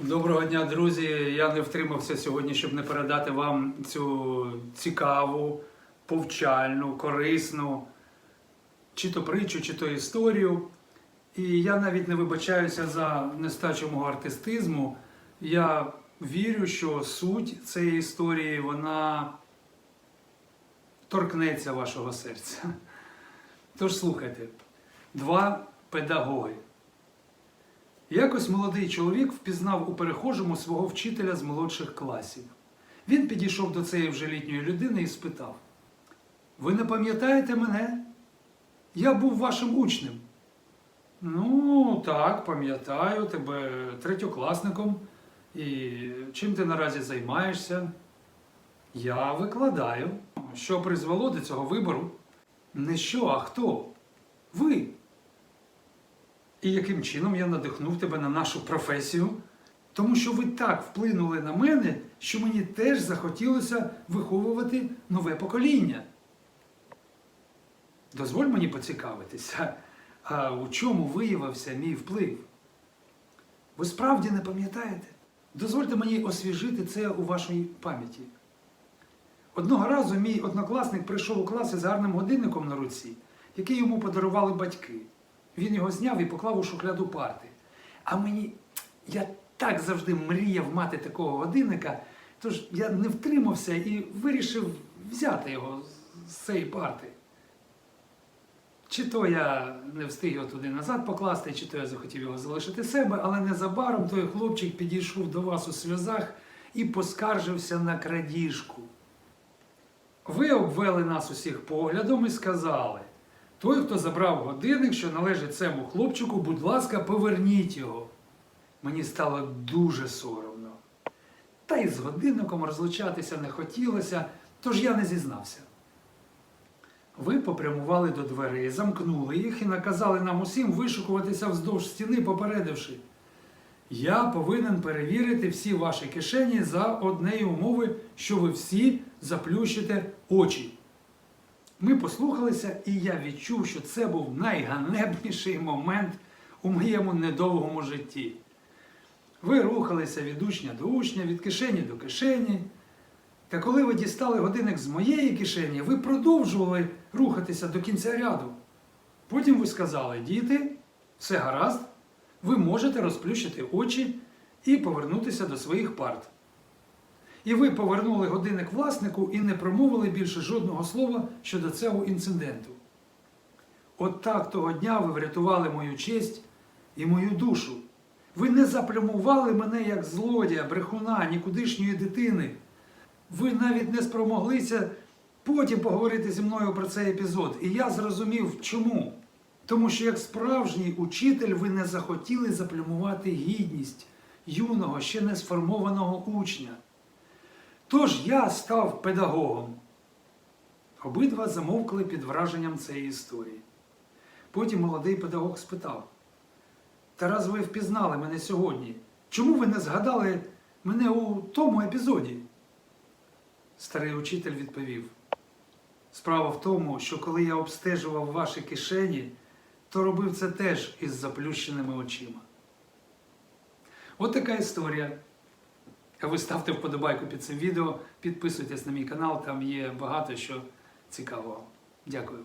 Доброго дня, друзі! Я не втримався сьогодні, щоб не передати вам цю цікаву, повчальну, корисну, чи то притчу, чи то історію. І я навіть не вибачаюся за нестачу мого артистизму. Я вірю, що суть цієї історії вона торкнеться вашого серця. Тож слухайте, два педагоги. Якось молодий чоловік впізнав у перехожому свого вчителя з молодших класів. Він підійшов до цієї вже літньої людини і спитав: Ви не пам'ятаєте мене? Я був вашим учнем. Ну, так, пам'ятаю тебе третьокласником. І чим ти наразі займаєшся? Я викладаю. Що призвело до цього вибору? Не що, а хто? Ви. І яким чином я надихнув тебе на нашу професію? Тому що ви так вплинули на мене, що мені теж захотілося виховувати нове покоління. Дозволь мені поцікавитися, а у чому виявився мій вплив? Ви справді не пам'ятаєте? Дозвольте мені освіжити це у вашій пам'яті. Одного разу мій однокласник прийшов у клас із гарним годинником на руці, який йому подарували батьки. Він його зняв і поклав у шухляду парти. А мені, я так завжди мріяв мати такого годинника, тож я не втримався і вирішив взяти його з- цієї парти. Чи то я не встиг його туди назад покласти, чи то я захотів його залишити себе, але незабаром той хлопчик підійшов до вас у сльозах і поскаржився на крадіжку. Ви обвели нас усіх поглядом і сказали: той, хто забрав годинник, що належить цьому хлопчику, будь ласка, поверніть його. Мені стало дуже соромно. Та й з годинником розлучатися не хотілося, тож я не зізнався. Ви попрямували до дверей, замкнули їх і наказали нам усім вишукуватися вздовж стіни, попередивши. Я повинен перевірити всі ваші кишені за однієї умови, що ви всі заплющите очі. Ми послухалися, і я відчув, що це був найганебніший момент у моєму недовгому житті. Ви рухалися від учня до учня, від кишені до кишені. Та коли ви дістали годинник з моєї кишені, ви продовжували рухатися до кінця ряду. Потім ви сказали, діти, все гаразд, ви можете розплющити очі і повернутися до своїх парт. І ви повернули годинник власнику і не промовили більше жодного слова щодо цього інциденту. От так того дня ви врятували мою честь і мою душу. Ви не заплюмували мене як злодія, брехуна, нікудишньої дитини. Ви навіть не спромоглися потім поговорити зі мною про цей епізод. І я зрозумів, чому. Тому що як справжній учитель ви не захотіли заплюмувати гідність юного, ще не сформованого учня. Тож я став педагогом. Обидва замовкли під враженням цієї історії. Потім молодий педагог спитав: Тарас, ви впізнали мене сьогодні. Чому ви не згадали мене у тому епізоді? Старий учитель відповів: Справа в тому, що коли я обстежував ваші кишені, то робив це теж із заплющеними очима. От така історія. Ви ставте вподобайку під цим відео, підписуйтесь на мій канал, там є багато що цікавого. Дякую.